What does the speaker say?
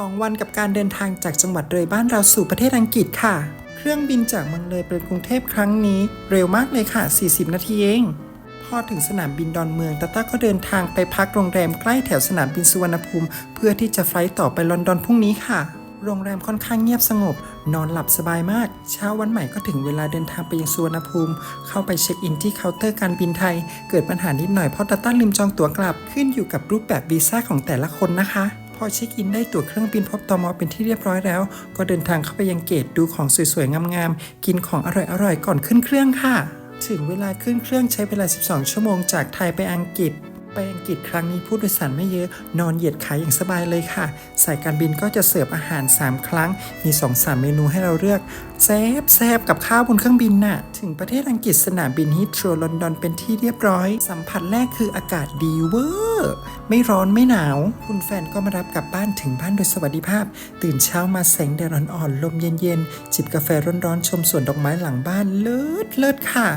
2 วันกับการเดินทางจากจังหวัดเลยบ้านเราสู่ประเทศอังกฤษค่ะ เครื่องบินจากเมืองเลยไปกรุงเทพครั้งนี้ เร็วมากเลยค่ะ 40 นาทีเอง พอถึงสนามบินดอนเมืองตาต้าก็เดินทางไปพักโรงแรมใกล้แถวสนามบินสุวรรณภูมิ เพื่อที่จะไฟล์ต่อไปลอนดอนพรุ่งนี้ค่ะ โรงแรมค่อนข้างเงียบสงบ นอนหลับสบายมาก เช้าวันใหม่ก็ถึงเวลาเดินทางไปยังสุวรรณภูมิ เข้าไปเช็คอินที่เคาน์เตอร์การบินไทย เกิดปัญหานิดหน่อยเพราะตาต้าลืมจองตั๋วกลับขึ้นอยู่กับรูปแบบวีซ่าของแต่ละคนนะคะ อเช็คอินได้ตั๋วเครื่องบินพบตมเป็นที่เรียบร้อยแล้ว ก็เดินทางเข้าไปยังเกตดูของสวยๆ งามๆ กินของอร่อยๆ ก่อนขึ้นเครื่องค่ะ ถึงเวลาขึ้นเครื่องใช้เวลา 12 ชั่วโมงจากไทยไปอังกฤษ ไปอังกฤษครั้งนี้ผู้โดยสารไม่เยอะ นอนเหยียดขาอย่างสบายเลยค่ะ สายการบินก็จะเสิร์ฟอาหาร 3 ครั้ง มี 2-3เมนูให้เราเลือกแซบแซบกับข้าวบนเครื่องบินน่ะ ถึงประเทศอังกฤษสนามบินฮิตโรลอนดอนเป็นที่เรียบร้อย สัมผัสแรกคืออากาศดีเวอร์ไม่ร้อนไม่หนาว คุณแฟนก็มารับกลับบ้านถึงบ้านโดยสวัสดิภาพ ตื่นเช้ามาแสงแดดอ่อนๆลมเย็นๆจิบกาแฟร้อนๆชมสวนดอกไม้หลังบ้านเลิศเลิศค่ะ